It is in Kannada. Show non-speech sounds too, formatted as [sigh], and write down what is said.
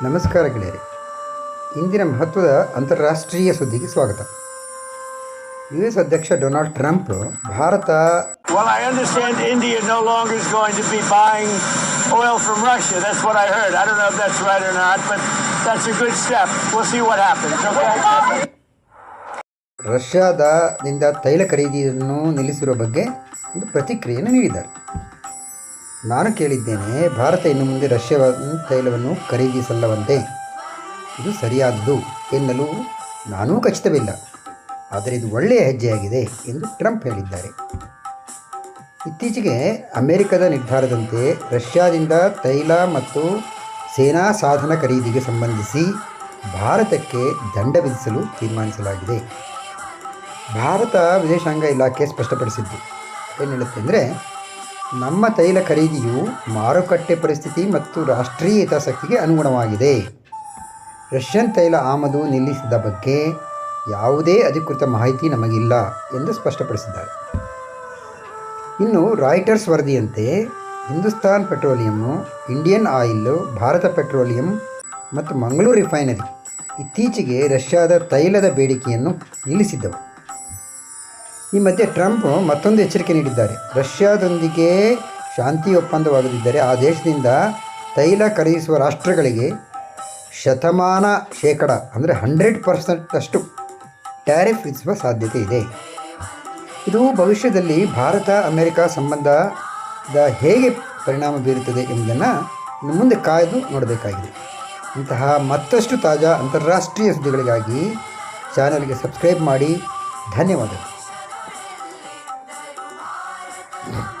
ನಮಸ್ಕಾರ ಗೆಳೆಯರೆ ಇಂದಿನ ಮಹತ್ವದ ಅಂತಾರಾಷ್ಟ್ರೀಯ ಸುದ್ದಿಗೆ ಸ್ವಾಗತ ಯು ಎಸ್ ಅಧ್ಯಕ್ಷ ಡೊನಾಲ್ಡ್ ಟ್ರಂಪ್ ಭಾರತ ರಷ್ಯಾದಿಂದ ತೈಲ ಖರೀದಿಯನ್ನು ನಿಲ್ಲಿಸಿರುವ ಬಗ್ಗೆ ಒಂದು ಪ್ರತಿಕ್ರಿಯೆಯನ್ನು ನೀಡಿದ್ದಾರೆ ನಾನು ಕೇಳಿದ್ದೇನೆ, ಭಾರತ ಇನ್ನು ಮುಂದೆ ರಷ್ಯಾ ತೈಲವನ್ನು ಖರೀದಿಸಲ್ಲವಂತೆ. ಇದು ಸರಿಯಾದದು ಎನ್ನಲು ನಾನೂ ಖಚಿತವಿಲ್ಲ. ಆದರೆ ಇದು ಒಳ್ಳೆಯ ಹೆಜ್ಜೆಯಾಗಿದೆ ಎಂದು ಟ್ರಂಪ್ ಹೇಳಿದ್ದಾರೆ. ಇತ್ತೀಚೆಗೆ ಅಮೆರಿಕದ ನಿರ್ಧಾರದಂತೆ ರಷ್ಯಾದಿಂದ ತೈಲ ಮತ್ತು ಸೇನಾ ಸಾಧನ ಖರೀದಿಗೆ ಸಂಬಂಧಿಸಿ ಭಾರತಕ್ಕೆ ದಂಡ ವಿಧಿಸಲು ತೀರ್ಮಾನಿಸಲಾಗಿದೆ. ಭಾರತ ವಿದೇಶಾಂಗ ಇಲಾಖೆ ಸ್ಪಷ್ಟಪಡಿಸಿದ್ದು ಏನು ಹೇಳುತ್ತೆ ಅಂದರೆ ನಮ್ಮ ತೈಲ ಖರೀದಿಯು ಮಾರುಕಟ್ಟೆ ಪರಿಸ್ಥಿತಿ ಮತ್ತು ರಾಷ್ಟ್ರೀಯ ಹಿತಾಸಕ್ತಿಗೆ ಅನುಗುಣವಾಗಿದೆ. ರಷ್ಯನ್ ತೈಲ ಆಮದು ನಿಲ್ಲಿಸಿದ ಬಗ್ಗೆ ಯಾವುದೇ ಅಧಿಕೃತ ಮಾಹಿತಿ ನಮಗಿಲ್ಲ ಎಂದು ಸ್ಪಷ್ಟಪಡಿಸಿದ್ದಾರೆ. ಇನ್ನು Reuters ವರದಿಯಂತೆ Hindustan petroleum Indian oil, Bharat petroleum ಮತ್ತು ಮಂಗಳೂರು ರಿಫೈನರಿ ಇತ್ತೀಚೆಗೆ ರಷ್ಯಾದ ತೈಲದ ಬೇಡಿಕೆಯನ್ನು ನಿಲ್ಲಿಸಿದ್ದವು. ಈ ಮಧ್ಯೆ ಟ್ರಂಪ್ ಮತ್ತೊಂದು ಎಚ್ಚರಿಕೆ ನೀಡಿದ್ದಾರೆ. ರಷ್ಯಾದೊಂದಿಗೆ ಶಾಂತಿ ಒಪ್ಪಂದವಾಗದಿದ್ದರೆ ಆ ದೇಶದಿಂದ ತೈಲ ಖರೀದಿಸುವ ರಾಷ್ಟ್ರಗಳಿಗೆ ಶತಮಾನ ಶೇಕಡ, ಅಂದರೆ ಹಂಡ್ರೆಡ್ ಪರ್ಸೆಂಟ್ ಅಷ್ಟು ಟ್ಯಾರಿಫ್ ವಿಧಿಸುವ ಸಾಧ್ಯತೆ ಇದೆ. ಇದು ಭವಿಷ್ಯದಲ್ಲಿ ಭಾರತ, ಅಮೆರಿಕ ಸಂಬಂಧದ ಹೇಗೆ ಪರಿಣಾಮ ಬೀರುತ್ತದೆ ಎಂಬುದನ್ನು ಮುಂದೆ ಕಾಯ್ದು ನೋಡಬೇಕಾಗಿದೆ. ಇಂತಹ ಮತ್ತಷ್ಟು ತಾಜಾ ಅಂತಾರಾಷ್ಟ್ರೀಯ ಸುದ್ದಿಗಳಿಗಾಗಿ ಚಾನಲ್ಗೆ ಸಬ್ಸ್ಕ್ರೈಬ್ ಮಾಡಿ. ಧನ್ಯವಾದಗಳು. Yeah. [laughs]